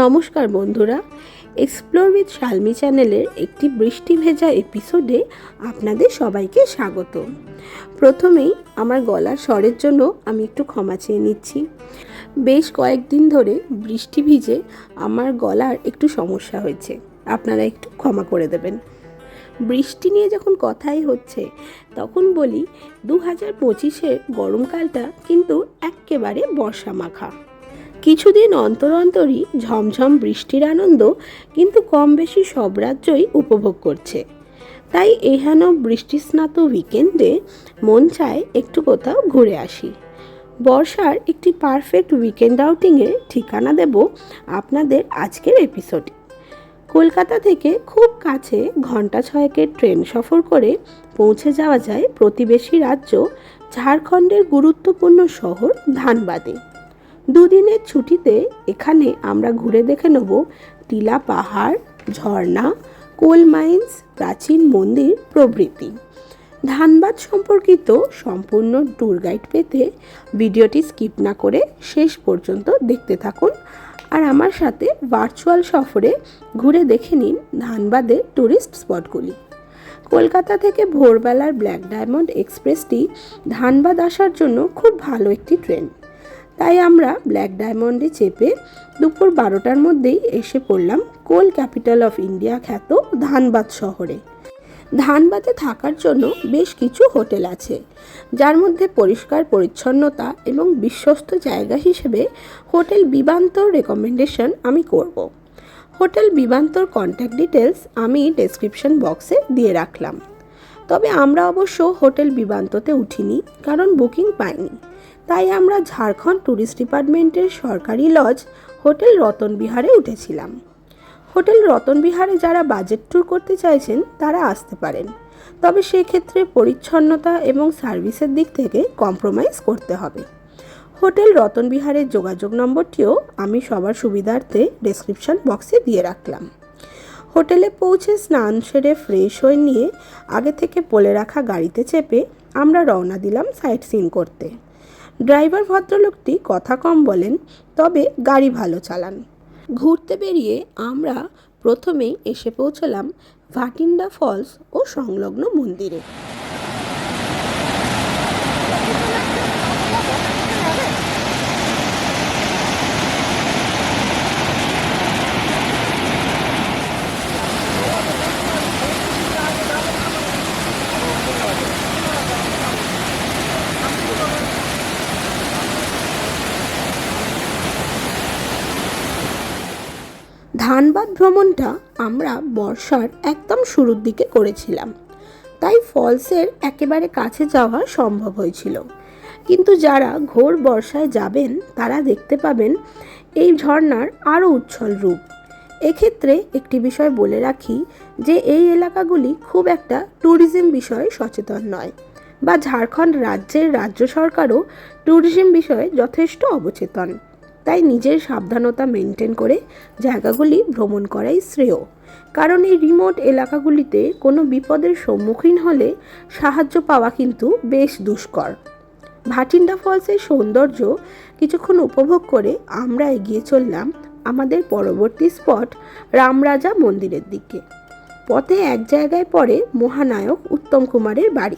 নমস্কার বন্ধুরা explore with শালমি চ্যানেলের একটি বৃষ্টি ভেজা এপিসোডে আপনাদের সবাইকে স্বাগত। প্রথমেই আমার গলার স্বরের জন্য আমি একটু ক্ষমা চেয়ে নিচ্ছি। বেশ কয়েকদিন ধরে বৃষ্টি ভিজে আমার গলার একটু সমস্যা হয়েছে। আপনারা একটু ক্ষমা করে দেবেন। বৃষ্টি নিয়ে যখন কথাই হচ্ছে, তখন বলি, দু হাজার পঁচিশের গরমকালটা কিন্তু এক্কেবারে বর্ষা মাখা কিছুদিন অন্তর অন্তরই ঝমঝম বৃষ্টির আনন্দ কিন্তু কম বেশি সব রাজ্যই উপভোগ করছে। তাই এহেন বৃষ্টিস্নাত উইকেন্ডে মন চায় একটু কোথাও ঘুরে আসি। বর্ষার একটি পারফেক্ট উইকেন্ড আউটিংয়ের ঠিকানা দেব আপনাদের আজকের এপিসোডে কলকাতা থেকে খুব কাছে ঘণ্টা ছয়েকের ট্রেন সফর করে পৌঁছে যাওয়া যায় প্রতিবেশী রাজ্য ঝাড়খণ্ডের গুরুত্বপূর্ণ শহর ধানবাদে। দুদিনের ছুটিতে এখানে আমরা ঘুরে দেখে নেব টিলা পাহাড়, ঝর্ণা, কোল মাইন্স, প্রাচীন মন্দির প্রভৃতি। ধানবাদ সম্পর্কিত সম্পূর্ণ ট্যুর গাইড পেতে ভিডিওটি স্কিপ না করে শেষ পর্যন্ত দেখতে থাকুন আর আমার সাথে ভার্চুয়াল সফরে ঘুরে দেখে নিন ধানবাদের ট্যুরিস্ট স্পটগুলি। কলকাতা থেকে ভোরবেলার ব্ল্যাক ডায়মন্ড এক্সপ্রেসটি ধানবাদ আসার জন্য খুব ভালো একটি ট্রেন। তাই আমরা ব্ল্যাক ডায়মন্ডে চেপে দুপুর বারোটার মধ্যেই এসে পড়লাম কোল ক্যাপিটাল অফ ইন্ডিয়া খ্যাত ধানবাদ শহরে। ধানবাদে থাকার জন্য বেশ কিছু হোটেল আছে, যার মধ্যে পরিষ্কার পরিচ্ছন্নতা এবং বিশ্বস্ত জায়গা হিসেবে হোটেল বিবান্তর রেকমেন্ডেশন আমি করব। হোটেল বিবান্তর কন্ট্যাক্ট ডিটেলস আমি ডেসক্রিপশন বক্সে দিয়ে রাখলাম। তবে আমরা অবশ্য হোটেল বিবান্ততে উঠিনি, কারণ বুকিং পাইনি। তাই আমরা ঝাড়খণ্ড ট্যুরিস্ট ডিপার্টমেন্টের সরকারি লজ হোটেল রতনবিহারে উঠেছিলাম। হোটেল রতনবিহারে যারা বাজেট ট্যুর করতে চাইছেন, তারা আসতে পারেন। তবে সেক্ষেত্রে পরিচ্ছন্নতা এবং সার্ভিসের দিক থেকে কম্প্রোমাইজ করতে হবে। হোটেল রতনবিহারের যোগাযোগ নম্বরটিও আমি সবার সুবিধার্থে ডেসক্রিপশন বক্সে দিয়ে রাখলাম। হোটেলে পৌঁছে স্নান সেরে ফ্রেশ হয়ে নিয়ে আগে থেকে বলে রাখা গাড়িতে চেপে আমরা রওনা দিলাম সাইট সিন করতে। ড্রাইভার ভদ্রলোকটি কথা কম বলেন, তবে গাড়ি ভালো চালান। ঘুরতে বেরিয়ে আমরা প্রথমেই এসে পৌঁছলাম ভাটিন্ডা ফলস ও সংলগ্ন মন্দিরে ধানবাদ ভ্রমণটা আমরা বর্ষার একদম শুরুর দিকে করেছিলাম। তাই ফলসের একেবারে কাছে যাওয়া সম্ভব হয়েছিল। কিন্তু যারা ঘোর বর্ষায় যাবেন, তারা দেখতে পাবেন এই ঝর্ণার আরও উচ্ছল রূপ। এক্ষেত্রে একটি বিষয় বলে রাখি যে, এই এলাকাগুলি খুব একটা ট্যুরিজম বিষয়ে সচেতন নয় বা ঝাড়খণ্ড রাজ্যের রাজ্য সরকারও ট্যুরিজম বিষয়ে যথেষ্ট অবচেতন। তাই নিজের সাবধানতা মেনটেন করে জায়গাগুলি ভ্রমণ করাই শ্রেয়। কারণ এই রিমোট এলাকাগুলিতে কোনো বিপদের সম্মুখীন হলে সাহায্য পাওয়া কিন্তু বেশ দুষ্কর। ভাটিন্ডা ফলসের সৌন্দর্য কিছুক্ষণ উপভোগ করে আমরা এগিয়ে চললাম আমাদের পরবর্তী স্পট রামরাজা মন্দিরের দিকে। পথে এক জায়গায় পড়ে মহানায়ক উত্তম কুমারের বাড়ি।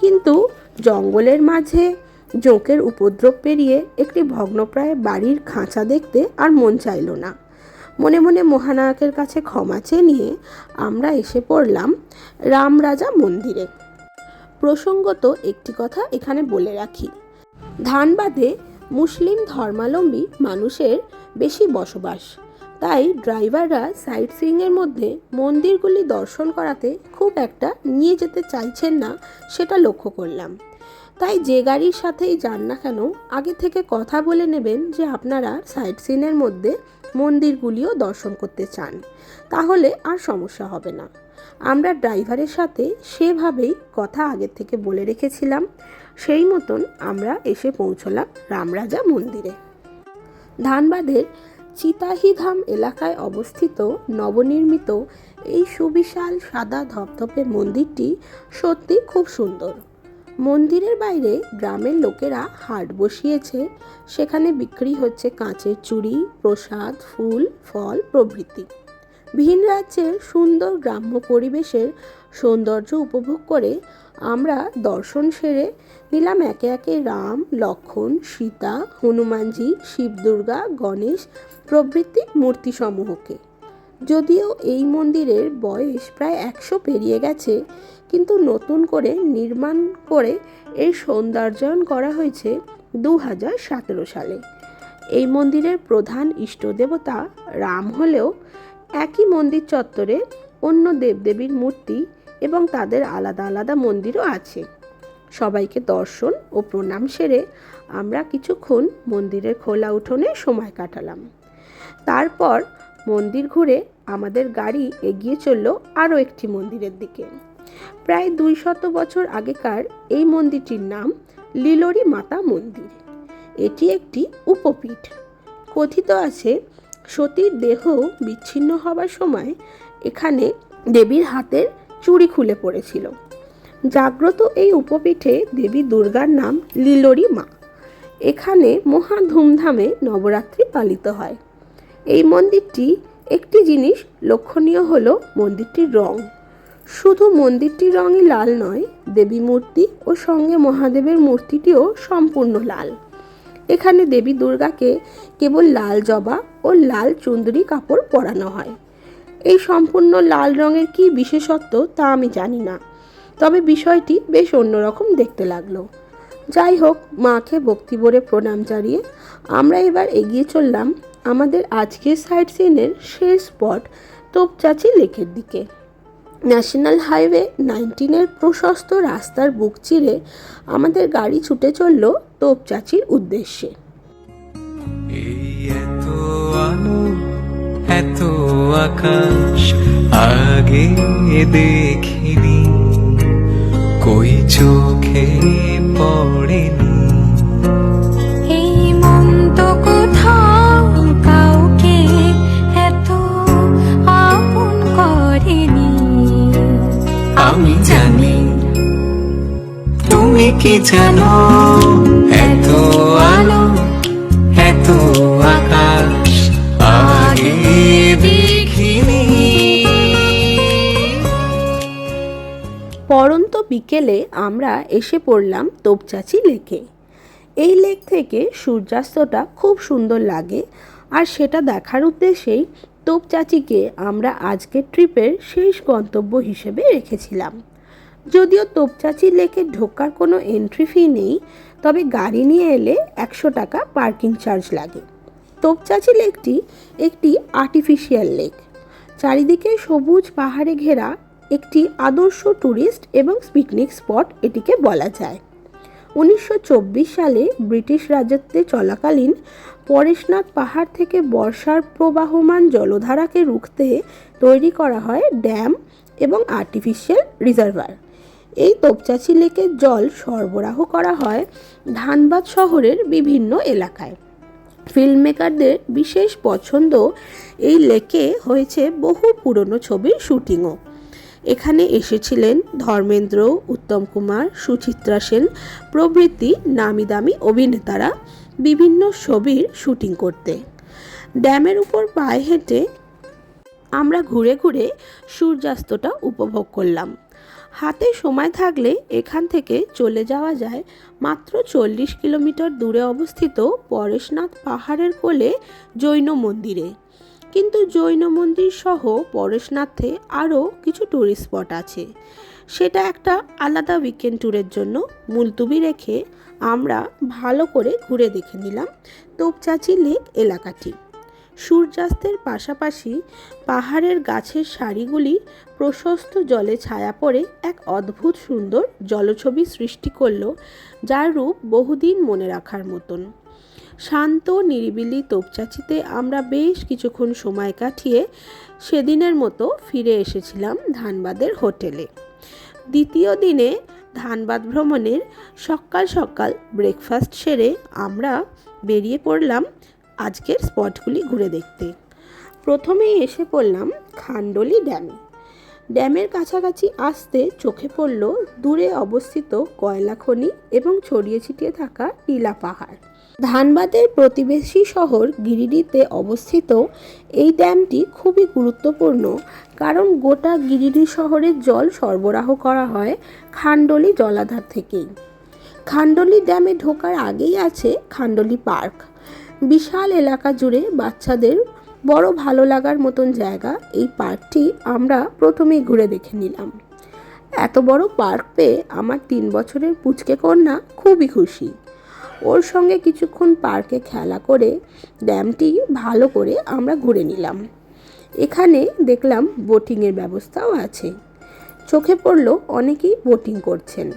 কিন্তু জঙ্গলের মাঝে জোঁকের উপদ্রব পেরিয়ে একটি ভগ্নপ্রায় বাড়ির খাঁচা দেখতে আর মন চাইল না। মনে মনে মহানায়কের কাছে ক্ষমা চেয়ে নিয়ে আমরা এসে পড়লাম রামরাজা মন্দিরে। প্রসঙ্গত একটি কথা এখানে বলে রাখি। ধানবাদে মুসলিম ধর্মাবলম্বী মানুষের বেশি বসবাস। তাই ড্রাইভাররা সাইট সিইংয়ের মধ্যে মন্দিরগুলি দর্শন করাতে খুব একটা নিয়ে যেতে চাইছেন না, সেটা লক্ষ্য করলাম। তাই যে গাড়ির সাথেই যান না কেন, আগে থেকে কথা বলে নেবেন যে আপনারা সাইট সিনের মধ্যে মন্দিরগুলিও দর্শন করতে চান, তাহলে আর সমস্যা হবে না। আমরা ড্রাইভারের সাথে সেভাবেই কথা আগে থেকে বলে রেখেছিলাম, সেই মতন আমরা এসে পৌঁছলাম রামরাজা মন্দিরে। ধানবাদের চিতাহিধাম এলাকায় অবস্থিত নবনির্মিত এই সুবিশাল সাদা ধপধপে মন্দিরটি সত্যি খুব সুন্দর। মন্দিরের বাইরে গ্রামের লোকেরা হাট বসিয়েছে। সেখানে বিক্রি হচ্ছে কাঁচের চুড়ি, প্রসাদ, ফুল, ফল, প্রভৃতি। ভিন রাজ্যের সুন্দর গ্রাম্য পরিবেশের সৌন্দর্য উপভোগ করে আমরা দর্শন সেরে নিলাম একে একে রাম, লক্ষণ, সীতা, হনুমানজি শিব দুর্গা গণেশ প্রভৃতি মূর্তিসমূহকে। যদিও এই মন্দিরের বয়স প্রায় একশো পেরিয়ে গেছে, কিন্তু নতুন করে নির্মাণ করে এর সৌন্দর্যায়ন করা হয়েছে দু হাজার সতেরো সালে। এই মন্দিরের প্রধান ইষ্ট দেবতা রাম হলেও একই মন্দির চত্বরে অন্য দেবদেবীর মূর্তি এবং তাদের আলাদা আলাদা মন্দিরও আছে। সবাইকে দর্শন ও প্রণাম সেরে আমরা কিছুক্ষণ মন্দিরের খোলা উঠোনে সময় কাটালাম। তারপর মন্দির ঘুরে আমাদের গাড়ি এগিয়ে চলল আরও একটি মন্দিরের দিকে। প্রায় দুই শত বছর আগেকার এই মন্দিরটির নাম লিলোরি মাতা মন্দির। এটি একটি উপপীঠ। কথিত আছে, সতীর দেহ বিচ্ছিন্ন হবার সময় এখানে দেবীর হাতের চুড়ি খুলে পড়েছিল। জাগ্রত এই উপপীঠে দেবী দুর্গার নাম লিলোরি মা। এখানে মহা ধুমধামে নবরাত্রি পালিত হয়। এই মন্দিরটি একটি জিনিস লক্ষণীয় হলো মন্দিরটির রং। শুধু মন্দিরটির রঙই লাল নয়, দেবী মূর্তি ও সঙ্গে মহাদেবের মূর্তিটিও সম্পূর্ণ লাল। এখানে দেবী দুর্গাকে কেবল লাল জবা ও লাল চুন্দরি কাপড় পরানো হয়। এই সম্পূর্ণ লাল রঙের কি বিশেষত্ব তা আমি জানি না, তবে বিষয়টি বেশ অন্যরকম দেখতে লাগল। যাই হোক, মাকে ভক্তিভরে প্রণাম জানিয়ে আমরা এবার এগিয়ে চললাম আমাদের আজকের সাইট সিনের শেষ স্পট তোপচাচি লেকের দিকে। ন্যাশনাল হাইওয়ে নাইনটিনের প্রশস্ত রাস্তার বুক চিরে আমাদের গাড়ি ছুটে চলল তোপচাচির উদ্দেশ্যে। এত আকাশ, আগে দেখিনি। কই চোখে পড়েনি? কি জানো? এত আলো, এত আকাশ, আগে দেখিনি। পরন্ত বিকেলে আমরা এসে পড়লাম তোপচাচি লেকে। এই লেক থেকে সূর্যাস্তটা খুব সুন্দর লাগে, আর সেটা দেখার উদ্দেশ্যেই তোপচাচিকে আমরা আজকের ট্রিপের শেষ গন্তব্য হিসেবে রেখেছিলাম। যদিও তোপচাচি লেকে ঢোকার কোনো এন্ট্রি ফি নেই, তবে গাড়ি নিয়ে এলে একশো টাকা পার্কিং চার্জ লাগে। তোপচাচি লেকটি একটি আর্টিফিশিয়াল লেক চারিদিকে সবুজ পাহাড়ে ঘেরা একটি আদর্শ ট্যুরিস্ট এবং পিকনিক স্পট এটিকে বলা যায়। উনিশশো চব্বিশ সালে ব্রিটিশ রাজত্বে চলাকালীন পরেশনাথ পাহাড় থেকে বর্ষার প্রবাহমান জলধারাকে রুখতে তৈরি করা হয় ড্যাম এবং আর্টিফিশিয়াল রিজার্ভার এই তোপচাচি লেকের জল সরবরাহ করা হয় ধানবাদ শহরের বিভিন্ন এলাকায়। ফিল্ম মেকারদের বিশেষ পছন্দ এই লেকে হয়েছে বহু পুরনো ছবির শুটিংও। এখানে এসেছিলেন ধর্মেন্দ্র, উত্তম কুমার, সুচিত্রা সেন, প্রভৃতি নামি দামি অভিনেতারা বিভিন্ন ছবির শুটিং করতে। ড্যামের উপর পায়ে হেঁটে আমরা ঘুরে ঘুরে সূর্যাস্তটা উপভোগ করলাম। হাতে সময় থাকলে এখান থেকে চলে যাওয়া যায়। মাত্র চল্লিশ কিলোমিটার দূরে অবস্থিত পরেশনাথ পাহাড়ের কোলে জৈন মন্দিরে। কিন্তু জৈন মন্দির সহ পরেশনাথে আরও কিছু ট্যুরিস্ট স্পট আছে। সেটা একটা আলাদা উইকেন্ড ট্যুরের জন্য মুলতুবি রেখে আমরা ভালো করে ঘুরে দেখে নিলাম তোপচাচি লেক এলাকাটি। সূর্যাস্তের পাশাপাশি পাহাড়ের গাছের সারিগুলি প্রশস্ত জলে ছায়া পড়ে এক অদ্ভুত সুন্দর জলছবি সৃষ্টি করল, যার রূপ বহুদিন মনে রাখার মতন। শান্ত, নিরিবিলি তোপচাচিতে আমরা বেশ কিছুক্ষণ সময় কাটিয়ে সেদিনের মতো ফিরে এসেছিলাম ধানবাদের হোটেলে। দ্বিতীয় দিনে ধানবাদ ভ্রমণের সকাল সকাল ব্রেকফাস্ট সেরে আমরা বেরিয়ে পড়লাম আজকের স্পটগুলি ঘুরে দেখতে। প্রথমেই এসে পড়লাম খান্ডলি ড্যামে। ড্যামের কাছাকাছি আসতে চোখে পড়ল দূরে অবস্থিত কয়লা খনি এবং ছড়িয়ে ছিটিয়ে থাকা টিলা পাহাড়। ধানবাদের প্রতিবেশী শহর গিরিডিতে অবস্থিত এই ড্যামটি খুবই গুরুত্বপূর্ণ কারণ গোটা গিরিডি শহরের জল সরবরাহ করা হয় খান্ডলি জলাধার থেকেই। খান্ডলি ড্যামে ঢোকার আগেই আছে খান্ডলি পার্ক। বিশাল এলাকা জুড়ে বাচ্চাদের বড় ভালো লাগার মতন জায়গা। এই পার্কটি আমরা প্রথমেই ঘুরে দেখে নিলাম। এত বড় পার্ক পেয়ে আমার তিন বছরের পুচকে কন্যা খুবই খুশি। ওর সঙ্গে কিছুক্ষণ পার্কে খেলা করে ড্যামটি ভালো করে আমরা ঘুরে নিলাম। এখানে দেখলাম বোটিংয়ের ব্যবস্থাও আছে। চোখে পড়ল অনেকেই বোটিং করছেন।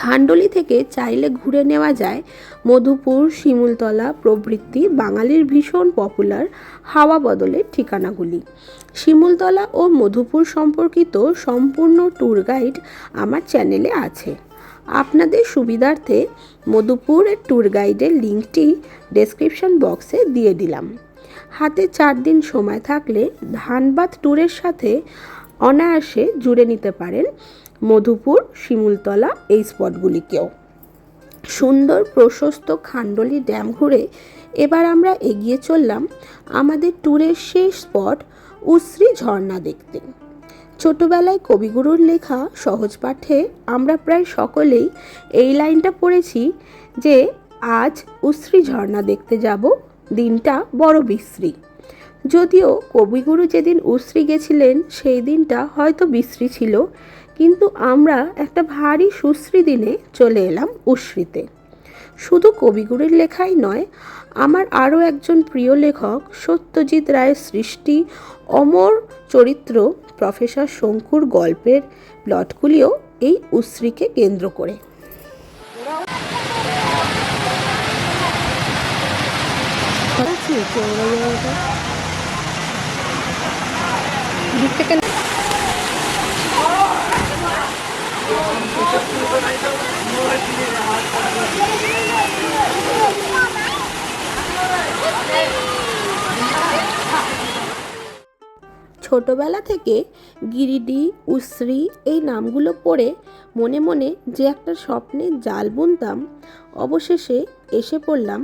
খান্ডলি থেকে চাইলে ঘুরে নেওয়া যায় মধুপুর, শিমুলতলা প্রভৃতি বাঙালির ভীষণ পপুলার হাওয়া বদলের ঠিকানাগুলি। শিমুলতলা ও মধুপুর সম্পর্কিত সম্পূর্ণ ট্যুর গাইড আমার চ্যানেলে আছে। আপনাদের সুবিধার্থে মধুপুরের ট্যুর গাইডের লিঙ্কটি ডেসক্রিপশন বক্সে দিয়ে দিলাম। হাতে চার দিন সময় থাকলে ধানবাদ ট্যুরের সাথে অনায়াসে জুড়ে নিতে পারেন। মধুপুর, শিমুলতলা এই স্পটগুলিকেও। সুন্দর, প্রশস্ত খান্ডলি ড্যাম ঘুরে এবার আমরা এগিয়ে চললাম আমাদের ট্যুরের শেষ স্পট, উশ্রী ঝর্ণা দেখতে। ছোটবেলায় কবিগুরুর লেখা সহজ পাঠে আমরা প্রায় সকলেই এই লাইনটা পড়েছি যে, আজ উশ্রী ঝর্ণা দেখতে যাব, দিনটা বড় বিশ্রী। যদিও কবিগুরু যেদিন উশ্রী গেছিলেন, সেই দিনটা হয়তো বিশ্রী ছিল কিন্তু আমরা একটা ভারী সুশ্রী দিনে চলে এলাম উশ্রীতে। শুধু কবিগুরুর লেখাই নয়, আমার আরও একজন প্রিয় লেখক সত্যজিৎ রায়ের সৃষ্টি অমর চরিত্র প্রফেসর শঙ্কুর গল্পের প্লটগুলিও এই উশ্রীকে কেন্দ্র করে। ছোটবেলা থেকে গিরিডি, উশ্রী এই নামগুলো পড়ে মনে মনে যে একটা স্বপ্নে জাল বুনতাম, অবশেষে এসে পড়লাম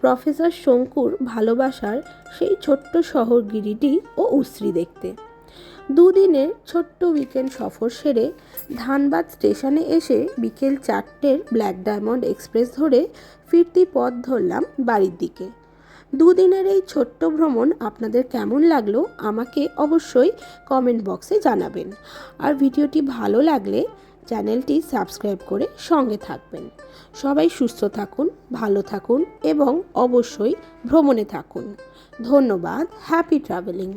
প্রফেসর শঙ্কুর ভালোবাসার সেই ছোট্ট শহর গিরিডি ও উশ্রী দেখতে। দুদিনের ছোট্ট উইকেন্ড সফর সেরে ধানবাদ স্টেশনে এসে বিকেল চারটের ব্ল্যাক ডায়মন্ড এক্সপ্রেস ধরে ফিরতি পথ ধরলাম বাড়ির দিকে। দুদিনের এই ছোট্ট ভ্রমণ আপনাদের কেমন লাগল আমাকে অবশ্যই কমেন্ট বক্সে জানাবেন। আর ভিডিওটি ভালো লাগলে চ্যানেলটি সাবস্ক্রাইব করে সঙ্গে থাকবেন। সবাই সুস্থ থাকুন, ভালো থাকুন এবং অবশ্যই ভ্রমণে থাকুন। ধন্যবাদ হ্যাপি ট্রাভেলিং